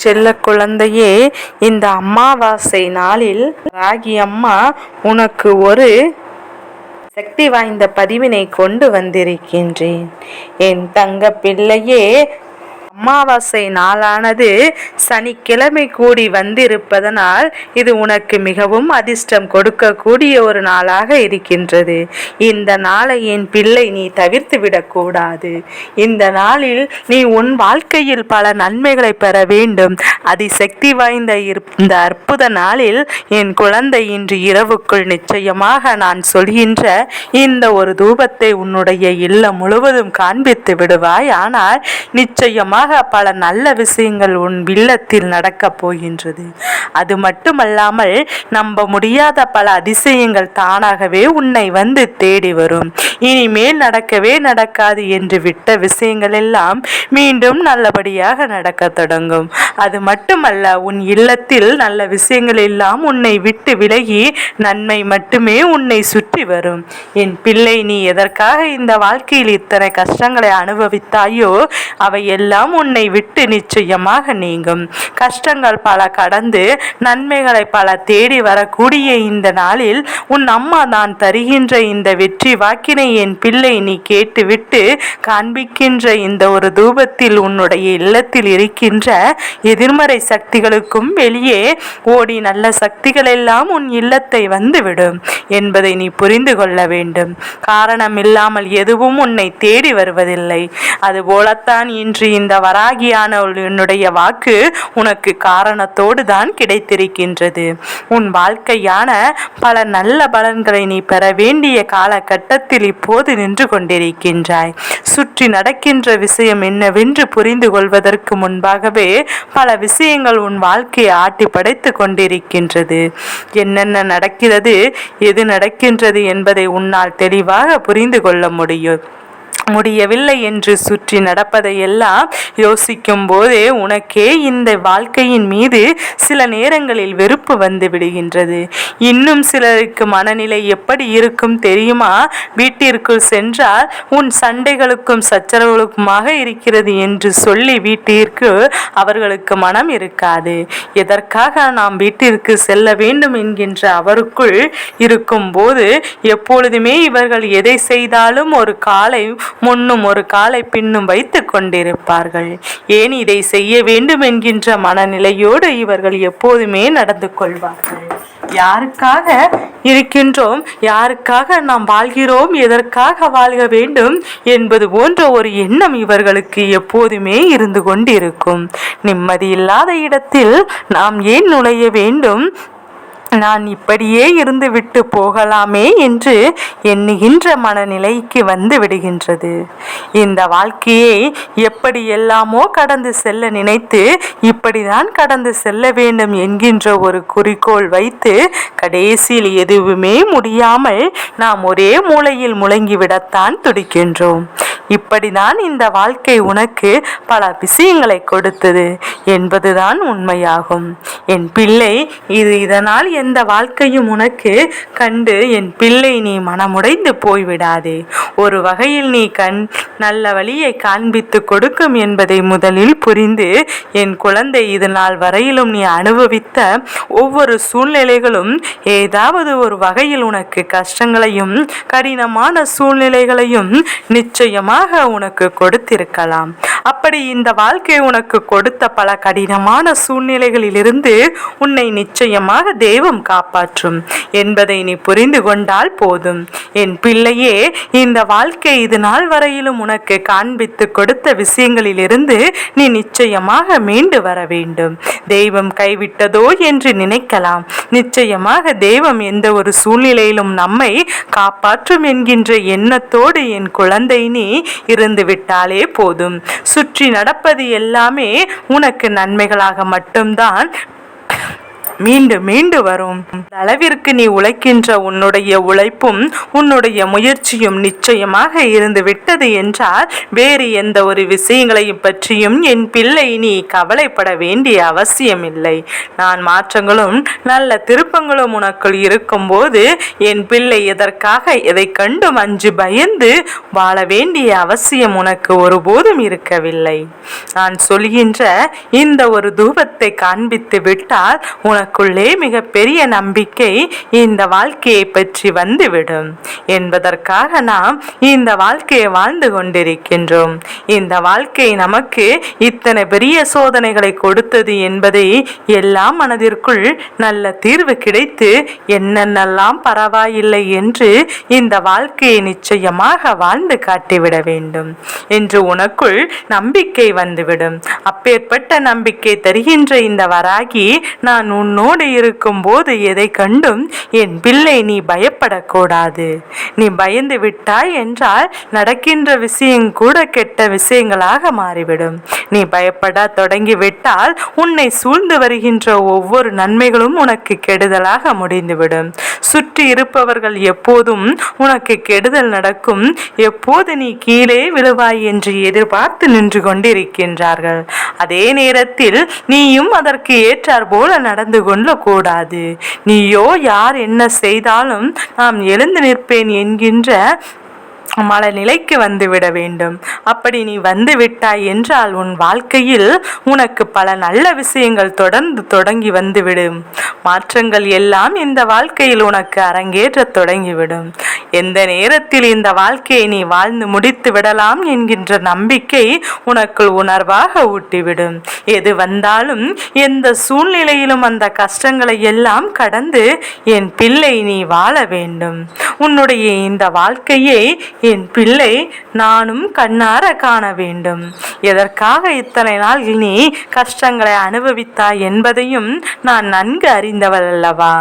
செல்ல குழந்தையே இந்த அமாவாசை நாளில் ராகி அம்மா உனக்கு ஒரு சக்தி வாய்ந்த பதிவினை கொண்டு வந்திருக்கின்றேன். என் தங்க பிள்ளையே அமாவாசை நாளானது சனிக்கிழமை கூடி வந்திருப்பதனால் இது உனக்கு மிகவும் அதிர்ஷ்டம் கொடுக்கக்கூடிய ஒரு நாளாக இருக்கின்றது. இந்த நாளை என் பிள்ளை நீ தவிர்த்து விடக்கூடாது. இந்த நாளில் நீ உன் வாழ்க்கையில் பல நன்மைகளை பெற வேண்டும். அதிசக்தி வாய்ந்த இந்த அற்புத நாளில் என் குழந்தை இன்று இரவுக்குள் நிச்சயமாக நான் சொல்கின்ற இந்த ஒரு தூபத்தை உன்னுடைய இல்லம் முழுவதும் காண்பித்து விடுவாய். ஆனால் நிச்சயமாக பல நல்ல விஷயங்கள் உன் இல்லத்தில் நடக்கப் போகின்றது. அது மட்டுமல்லாமல் நம்ப முடியாத பல அதிசயங்கள் தானாகவே உன்னை வந்து தேடி வரும். இனிமேல் நடக்கவே நடக்காது என்று விட்ட விஷயங்கள் எல்லாம் மீண்டும் நல்லபடியாக நடக்க தொடங்கும். அது மட்டுமல்ல உன் இல்லத்தில் நல்ல விஷயங்கள் எல்லாம் உன்னை விட்டு விலகி நன்மை மட்டுமே உன்னை சுற்றி திரும்பி வரும். என் பிள்ளை நீ எதற்காக இந்த வாழ்க்கையில் இத்தனை கஷ்டங்களை அனுபவித்தாயோ அவை எல்லாம் உன்னை விட்டு நிச்சயமாக நீங்கும். கஷ்டங்கள் பல கடந்து நன்மைகளை பல தேடி வரக்கூடிய இந்த நாளில் உன் அம்மா நான் தருகின்ற இந்த வெற்றி வாக்கினை என் பிள்ளை நீ கேட்டுவிட்டு காண்பிக்கின்ற இந்த ஒரு தூபத்தில் உன்னுடைய இல்லத்தில் இருக்கின்ற எதிர்மறை சக்திகளுக்கும் வெளியே ஓடி நல்ல சக்திகள் எல்லாம் உன் இல்லத்தை வந்துவிடும். என்பதை நீ புரி புரிந்து கொள்ள வேண்டும். காரணம் இல்லாமல் எதுவும் உன்னை தேடி வருவதில்லை. அதுபோலத்தான் இன்று இந்த வராகியான என்னுடைய வாக்கு உனக்கு காரணத்தோடு தான் கிடைத்திருக்கின்றது. உன் வாழ்க்கையான பல நல்ல பலன்களை நீ பெற வேண்டிய காலகட்டத்தில் இப்போது நின்று கொண்டிருக்கின்றாய். சுற்றி நடக்கின்ற விஷயம் என்னவென்று புரிந்து கொள்வதற்கு முன்பாகவே பல விஷயங்கள் உன் வாழ்க்கையை ஆட்டி படைத்து கொண்டிருக்கின்றது. என்னென்ன நடக்கிறது எது நடக்கின்றது என்பதை உன்னால் தெளிவாக புரிந்து கொள்ள முடியும். முடியவில்லை என்று சுற்றி நடப்பதையெல்லாம் யோசிக்கும் போதே உனக்கே இந்த வாழ்க்கையின் மீது சில நேரங்களில் வெறுப்பு வந்து விடுகின்றது. இன்னும் சிலருக்கு மனநிலை எப்படி இருக்கும் தெரியுமா? வீட்டிற்குள் சென்றால் உன் சண்டைகளுக்கும் சச்சரவுகளுக்குமாக இருக்கிறது என்று சொல்லி வீட்டிற்கு அவர்களுக்கு மனம் இருக்காது. எதற்காக நாம் வீட்டிற்கு செல்ல வேண்டும் என்கின்ற அவருக்குள் இருக்கும் போது எப்பொழுதுமே இவர்கள் எதை செய்தாலும் ஒரு காலை முன்னும் ஒரு காலை பின்னும் வைத்து கொண்டிருப்பார்கள். ஏன் இதை செய்ய வேண்டும் என்கின்ற மனநிலையோடு இவர்கள் எப்போதுமே நடந்து கொள்வார்கள். யாருக்காக இருக்கின்றோம்? யாருக்காக நாம் வாழ்கிறோம்? எதற்காக வாழ்க வேண்டும்? என்பது போன்ற ஒரு எண்ணம் இவர்களுக்கு எப்போதுமே இருந்து கொண்டிருக்கும். நிம்மதி இல்லாத இடத்தில் நாம் ஏன் நுழைய வேண்டும்? நான் இப்படியே இருந்து விட்டு போகலாமே என்று எண்ணுகின்ற மனநிலைக்கு வந்து விடுகின்றது. இந்த வாழ்க்கையை எப்படி எல்லாமோ கடந்து செல்ல நினைத்து இப்படிதான் கடந்து செல்ல வேண்டும் என்கின்ற ஒரு குறிக்கோள் வைத்து கடைசியில் எதுவுமே முடியாமல் நாம் ஒரே மூலையில் முழங்கிவிடத்தான் துடிக்கின்றோம். இப்படிதான் இந்த வாழ்க்கை உனக்கு பல விஷயங்களை கொடுத்தது என்பதுதான் உண்மையாகும். என் பிள்ளை இது இதனால் எந்த வாழ்க்கையும் உனக்கு கண்டு என் பிள்ளை நீ மனமுடைந்து போய்விடாதே. ஒரு வகையில் நீ கண் நல்ல வழியை காண்பித்து கொடுக்கும் என்பதை முதலில் புரிந்து என் குழந்தை இது நாள் வரையிலும் நீ அனுபவித்த ஒவ்வொரு சூழ்நிலைகளும் ஏதாவது ஒரு வகையில் உனக்கு கஷ்டங்களையும் கடினமான சூழ்நிலைகளையும் நிச்சயமாக பரிசாக உனக்கு கொடுத்திருக்கலாம். அப்படி இந்த வாழ்க்கை உனக்கு கொடுத்த பல கடினமான சூழ்நிலைகளிலிருந்து உன்னை நிச்சயமாக தெய்வம் காப்பாற்றும் என்பதை நீ புரிந்து கொண்டால் போதும். என் பிள்ளையே இந்த வாழ்க்கை இது நாள் வரையிலும் உனக்கு காண்பித்து கொடுத்த விஷயங்களிலிருந்து நீ நிச்சயமாக மீண்டு வர வேண்டும். தெய்வம் கைவிட்டதோ என்று நினைக்கலாம். நிச்சயமாக தெய்வம் எந்த ஒரு சூழ்நிலையிலும் நம்மை காப்பாற்றும் என்கின்ற எண்ணத்தோடு என் குழந்தை நீ இருந்து விட்டாலே போதும். சுற்றி நடப்பது எல்லாமே உனக்கு நன்மைகளாக மட்டும்தான். மீண்டு மீண்டு வரும். அளவிற்கு நீ உழைக்கின்ற உன்னுடைய உழைப்பும் உன்னுடைய முயற்சியும் நிச்சயமாக இருந்து விட்டது என்றால் வேறு எந்த ஒரு விஷயங்களையும் பற்றியும் என் பிள்ளை நீ கவலைப்பட வேண்டிய அவசியமில்லை. நான் மாற்றங்களும் நல்ல திருப்பங்களும் உனக்குள் இருக்கும்போது என் பிள்ளை எதற்காக எதை கண்டு அஞ்சு பயந்து வாழ வேண்டிய அவசியம் உனக்கு ஒருபோதும் இருக்கவில்லை. நான் சொல்கின்ற இந்த ஒரு தூபத்தை காண்பித்து விட்டால் உனக்கு நமக்குள்ளே மிகப்பெரிய நம்பிக்கை இந்த வாழ்க்கையை பற்றி வந்துவிடும். என்பதற்காக நாம் இந்த வாழ்க்கையை வாழ்ந்து கொண்டிருக்கின்றோம். இந்த வாழ்க்கை நமக்கு இத்தனை பெரிய சோதனைகளை கொடுத்தது என்பதை எல்லாம் மனதிற்குள் நல்ல தீர்வு கிடைத்து என்னென்னலாம் பரவாயில்லை என்று இந்த வாழ்க்கையை நிச்சயமாக வாழ்ந்து காட்டிவிட வேண்டும். என்று உனக்குள் நம்பிக்கை வந்துவிடும். அப்பேற்பட்ட நம்பிக்கை தருகின்ற இந்த வராகி நான் உன்னோடு இருக்கும்போது எதை கண்டும் என் பிள்ளை நீ பயப்படக்கூடாது. நீ பயந்து விட்டாய் என்றால் நடக்கின்ற விஷயம் கூட கெட்ட விஷயங்களாக மாறிவிடும். நீ பயப்பட தொடங்கிவிட்டால் உன்னை சூழ்ந்து வருகின்ற ஒவ்வொரு நன்மைகளும் உனக்கு கெடுதலாக முடிந்துவிடும். சுற்றி இருப்பவர்கள் எப்போதும் உனக்கு கெடுதல் நடக்கும். எப்போது நீ கீழே விழுவாய் என்று எதிர்பார்த்து நின்று கொண்டிருக்கின்றார்கள். அதே நேரத்தில் நீயும் அதற்கு ஏற்றார் போல நடந்து கொள்ளக்கூடாது நீயோ யார் என்ன செய்தாலும் நாம் எழுந்து நிற்பேன் என்கின்ற மனநிலைக்கு வந்துவிட வேண்டும். அப்படி நீ வந்து விட்டாய் என்றால் உன் வாழ்க்கையில் உனக்கு பல நல்ல விஷயங்கள் தொடர்ந்து தொடங்கி வந்துவிடும் மாற்றங்கள் எல்லாம் இந்த வாழ்க்கையில் உனக்கு அரங்கேற்ற தொடங்கிவிடும். எந்த நேரத்தில் இந்த வாழ்க்கையை நீ வாழ்ந்து முடித்து விடலாம் என்கின்ற நம்பிக்கை உனக்குள் உணர்வாக ஊட்டிவிடும். எது வந்தாலும் எந்த சூழ்நிலையிலும் அந்த கஷ்டங்களை எல்லாம் கடந்து என் பிள்ளை நீ வாழ வேண்டும். உன்னுடைய இந்த வாழ்க்கையை என் பிள்ளை நானும் கண்ணார காண வேண்டும். எதற்காக இத்தனை நாள் நீ கஷ்டங்களை அனுபவித்தாய் என்பதையும் நான் நன்கு அறிந்தவள் அல்லவா?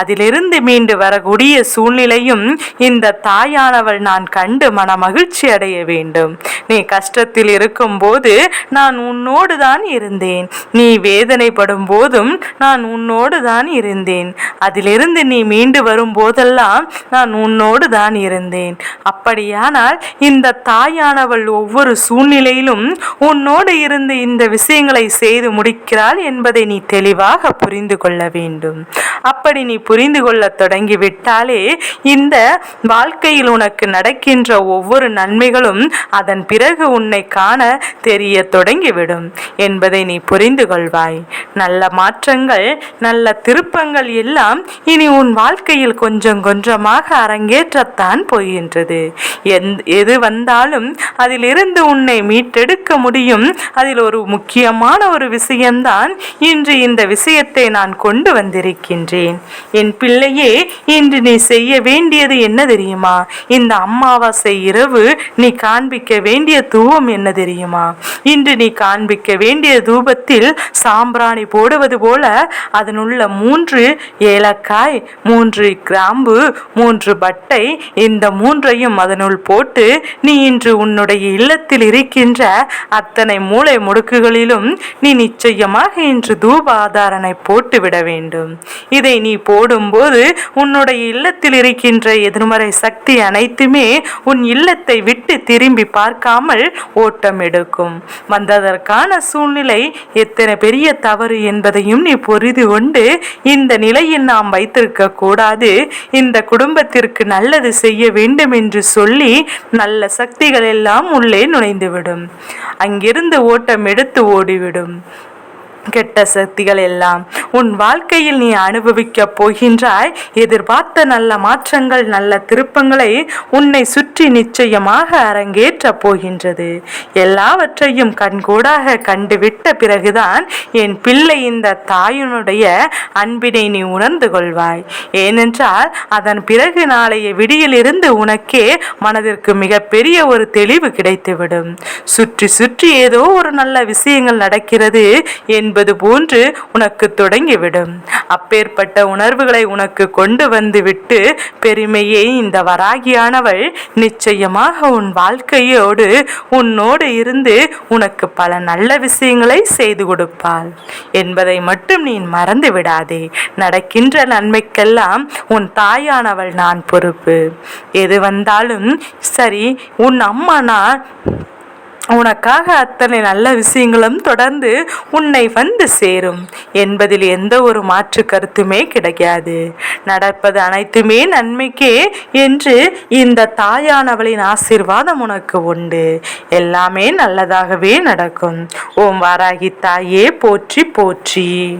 அதிலிருந்து மீண்டு வரக்கூடிய சூழ்நிலையும் இந்த தாயானவள் நான் கண்டு மன மகிழ்ச்சி அடைய வேண்டும். நீ கஷ்டத்தில் இருக்கும்போது நான் உன்னோடு தான் இருந்தேன். நீ வேதனைப்படும் போதும் நான் உன்னோடு தான் இருந்தேன். அதிலிருந்து நீ மீண்டு வரும் போதெல்லாம் நான் நான் உன்னோடு தான் இருந்தேன். அப்படியானால் இந்த தாயானவள் ஒவ்வொரு சூழ்நிலையிலும் உன்னோடு இருந்து இந்த விஷயங்களை செய்து முடிக்கிறாள் என்பதை நீ தெளிவாக புரிந்து கொள்ள வேண்டும். அப்படி நீ புரிந்து கொள்ள தொடங்கிவிட்டாலே இந்த வாழ்க்கையில் உனக்கு நடக்கின்ற ஒவ்வொரு நன்மைகளும் அதன் பிறகு உன்னை காண தெரிய தொடங்கிவிடும் என்பதை நீ புரிந்து கொள்வாய். நல்ல மாற்றங்கள் நல்ல திருப்பங்கள் எல்லாம் இனி உன் வாழ்க்கையில் கொஞ்சம் கொஞ்சமாக அரங்கேற்றத்தான் போகின்றது. எது வந்தாலும் அதிலிருந்து உன்னை மீட்டெடுக்க முடியும். அதில் ஒரு முக்கியமான ஒரு விஷயம்தான் இன்று இந்த விஷயத்தை நான் கொண்டு வந்திருக்கின்றேன். என் பிள்ளையே இன்று நீ செய்ய வேண்டியது என்ன தெரியுமா? இந்த அம்மாவாசை இரவு நீ காண்பிக்க வேண்டிய தூவம் என்ன தெரியுமா? இன்று நீ காண்பிக்க வேண்டிய தூபத்தில் சாம்பிராணி போடுவது போல அதனுள்ள மூன்று ஏலக்காய் மூன்று கிராம்பு மூன்று பட்டை இந்த மூன்றையும் அதனுள் போட்டு நீ இன்று உன்னுடைய இல்லத்தில் இருக்கின்ற அத்தனை மூளை முடுக்குகளிலும் நீ நிச்சயமாக இன்று தூப ஆதாரனை போட்டுவிட வேண்டும். இதை நீ போடும்போது உன்னுடைய இல்லத்தில் இருக்கின்ற எதிர்மறை சக்தி அனைத்துமே உன் இல்லத்தை விட்டு திரும்பி பார்க்காமல் ஓட்டம் எடுக்கும். வந்ததற்கான சூழ்நிலை எத்தனை பெரிய தவறு என்பதையும் நீ புரிந்து கொண்டு இந்த நிலையில் நாம் வைத்திருக்க கூடாது. இந்த குடும்பத்திற்கு நல்லது செய்ய வேண்டும் என்று சொல்லி நல்ல சக்திகள் எல்லாம் உள்ளே நுழைந்துவிடும். அங்கிருந்து ஓட்டம் எடுத்து ஓடிவிடும். கெட்ட சக்திகள் எல்லாம் உன் வாழ்க்கையில் நீ அனுபவிக்கப் போகின்றாய். எதிர்பார்த்த நல்ல மாற்றங்கள் நல்ல திருப்பங்களை உன்னை சுற்றி நிச்சயமாக அரங்கேற்றப் போகின்றது. எல்லாவற்றையும் கண்கூடாக கண்டுவிட்ட பிறகுதான் என் பிள்ளை இந்த தாயினுடைய அன்பினை நீ உணர்ந்து கொள்வாய். ஏனென்றால் அதன் பிறகு நாளைய விடியிலிருந்து உனக்கே மனதிற்கு மிகப்பெரிய ஒரு தெளிவு கிடைத்துவிடும். சுற்றி சுற்றி ஏதோ ஒரு நல்ல விஷயங்கள் நடக்கிறது என்பது போன்று உனக்கு தொடங்கி தொடங்கிவிடும். அப்பேற்பட்ட உணர்வுகளை உனக்கு கொண்டு வந்து விட்டு பெருமையை இந்த வராகியானவள். நிச்சயமாக உன் வாழ்க்கையோடு உன்னோடு இருந்து உனக்கு பல நல்ல விஷயங்களை செய்து கொடுப்பாள். என்பதை மட்டும் நீ மறந்து விடாதே. நடக்கின்ற நன்மைக்கெல்லாம் உன் தாயானவள் நான் பொறுப்பு. எது வந்தாலும் சரி உன் அம்மா நான் உனக்காக அத்தனை நல்ல விஷயங்களும் தொடர்ந்து உன்னை வந்து சேரும். என்பதில் எந்த ஒரு மாற்று கருத்துமே கிடையாது. நடப்பது அனைத்துமே நன்மைக்கே என்று இந்த தாயானவளின் ஆசீர்வாதம் உனக்கு உண்டு. எல்லாமே நல்லதாகவே நடக்கும். ஓம் வாராகி தாயே போற்றி போற்றி.